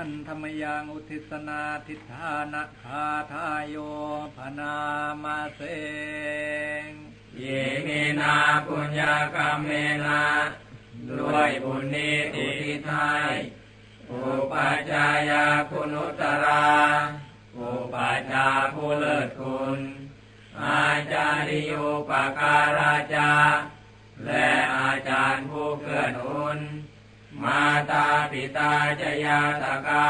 ทันธรรมยังอุทิศนาทิฏฐานะคาทายโยพนามาเสงเยมินาปุญญากรรมเมนะด้วยบุญนี้อุทิศให้อุปัจจายาคุณุตราอุปัจจาผู้เลิศคุณ อาจาริโยปการาจา มาตาปิตาจยาตกา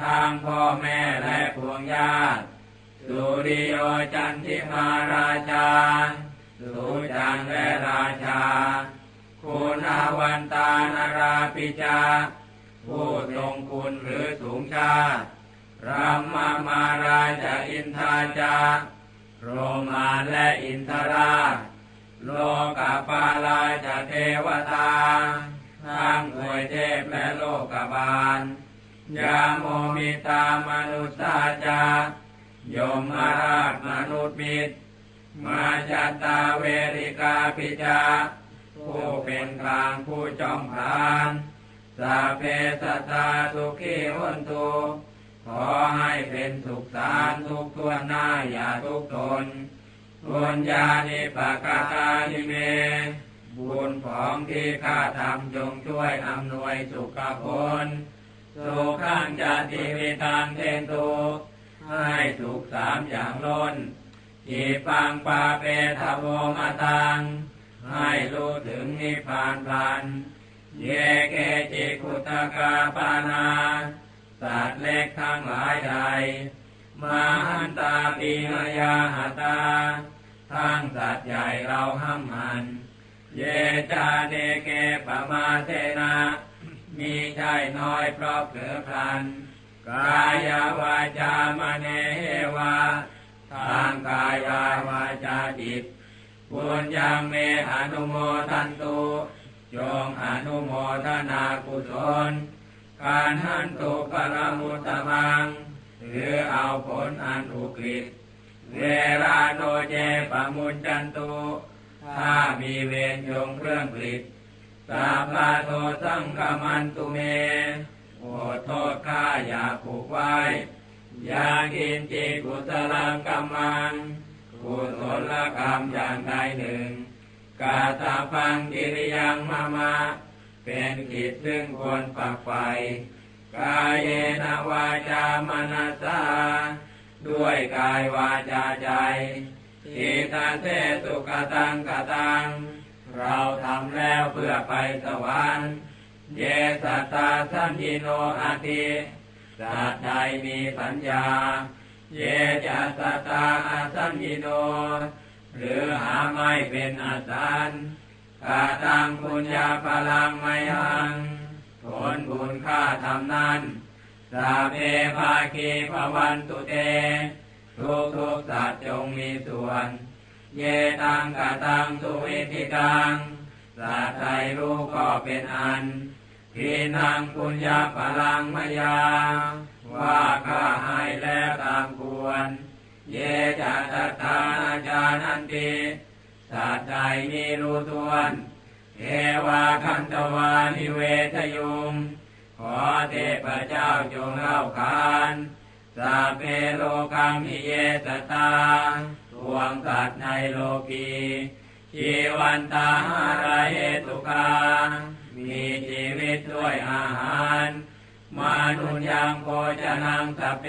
ทางพ่อแม่และพวงญาติสุริโยจันทิมาราชาสุจันและราชา คุณาวันตานราปิจาผู้ทรงคุณหรือสูงชาติรัมมามาราชอินทาจาโรมานและอินทราชโลกาปาลาจะเทวตา ทั้งถวยเทพและโลกบาล ยาโมมิตามนุษย์าจายมาราชมนุษย์มิตร มาจัตตาเวริกาปิจาผู้เป็นกลางผู้จอมพานสาเพสตาสุขีหุนตุขอให้เป็นสุขสารทุกตัวหน้าอย่าทุกตนบุญญาณิปกาตานิเมบุญของ ที่ข้าทำจงช่วยอำนวยสุขผลสุขังจะติวิทางเทนตุให้สุขสามอย่างล้นทีปังปาเปทโวมาตัง ให้รู้ถึงนิพพานพลัน เยเกจิคุตกาปานาสัตว์เล็กทั้งหลายใดมาหันตาปีมายาหาตาทั้งสัตว์ใหญ่เราห้ามมัน เยจาเนเกปมาเทนามีใจน้อยเพราะเผลอพลัน กายวาจามเนเหวา ทางกายวาวาจาจิตบุญยังเมอนุโมทันตุจงอนุโมทนากุศลการหันตุปรมุตตมัง หรือเอาผลอันอุกฤษเวลาโนเจปมุญจันตุ ถ้ามีเวรยงเครื่องผลิตสาพาโทสังกมันตุเมโอโทษข้าอย่าผูกไว้ อย่ากินจิกุศลังกรรมังกุศลกรรมอย่างใดหนึ่ง กาตาฟังกิริยังมามา เป็นกิจซึ่งควรปักไฟกายเยนวาจามนัสสาด้วยกายวาจาใจ ทิตาเทสุกตังกตัง เราทำแล้วเพื่อไปสวรรค์ เยสัตตาสัมยิโนอาทิสัตใดมีสัญญา เยจัสตตาอาสัมยิโน หรือหาไม่เป็นอาสารกาตังปุญญาพลังไม่หัง ผลบุญค่าทำนั้นสาเพภาคีภวันตุเตทุกทุกสัตว์จงมีส่วน เยตังกาตังสุวิธิตังสัตว์ใดรู้ก็เป็นอันทีนังปุญญาพลังมายา ว่าข้าให้แล้วตามควร เยจัตตานาจานันติสัตว์ใดมีรู้ทวนเทวาคันตวานิเวทยุง ขอเทพเจ้าจงเล่าขานสัพเพโลกังมิเยตตา วงสัตว์ในโลกีชีวันตาหารเหตุกา มีชีวิตด้วยอาหารมานุนยังโภชนังสพเป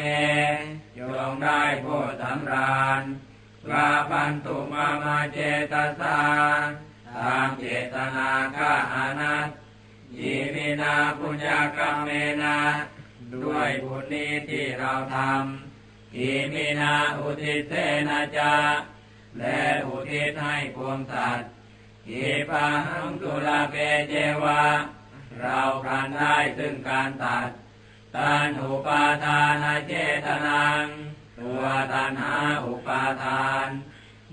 จงได้ผู้สำราญกราปันตุมามาเจตสาตามเจตนาข้าอานัตยิมินาปุญญากรรมเมนะ ด้วยบุญนี้ที่เราทำ อิมินาอุทิเทนะจาและอุทิศให้พวงสัตว์อิปังตุลาเปเจวะ เราพรันได้ซึ่งการตัดตานอุปาทานาเจตนัง ตัวตันหาอุปาทาน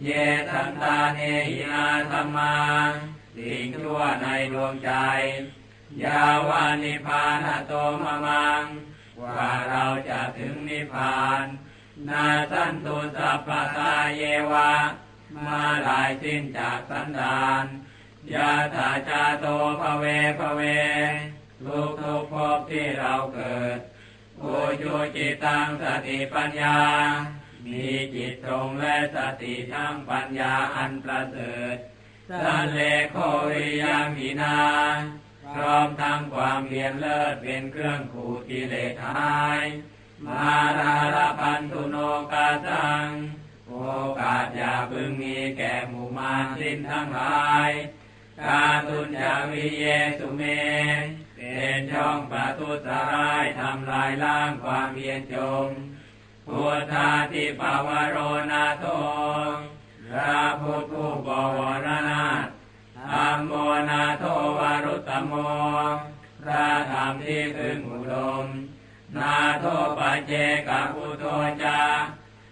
เยตันตาเนหินาธรรมาสิ่งชั่วในดวงใจ ยาวานิพานโตมะมัง ว่าเราจะถึงนิพพาน นาสันตุสัพพตาเยวะ มาลายสิ้นจากสันดานยาถาจาโตภเวภเวทุกทุกภพที่เราเกิดอุจุจิตังสติปัญญา มีจิตตรงและสติทั้งปัญญาอันประเสริฐสันเลโคริยังหินาพร้อมทั้งความเพียรเลิศเป็นเครื่องขูดกิเลสหาย มาราลพันตุโนกาสัง โอกาสอย่าพึงมีแก่หมู่มารสิ้นทั้งหลายกาตุนจาวิเยสุเมเป็นช่องประทุษร้ายทำลายล้างความเพียรจงพุทธาทิปาวโรนาโตพระพุทธบวรนาถธรรมโมนาโทวารุตตโมพระธรรมที่พึงอุดม นาโทปัจเจกพุทโธจา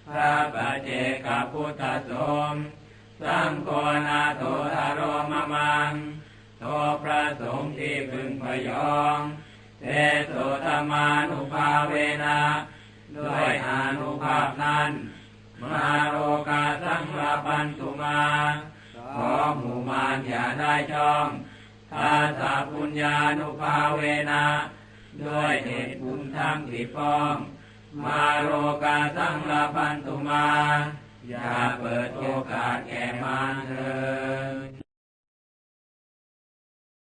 พระปัจเจกพุทธสมสังโฆนาโททารมมังโทพระสงฆ์ที่พึงพยองเทโสธรรมานุภาเวนะด้วยอานุภาพนั้นมาโรกาสังลาปันตุมาขอหมู่มารอย่าได้ช่องทาสาปุญญานุภาเวนะ ด้วยเหตุบุญทั้งที่ฟ้อง มาโรกาสังลาปันตุมา อย่าเปิดโอกาสแก่มารเถิด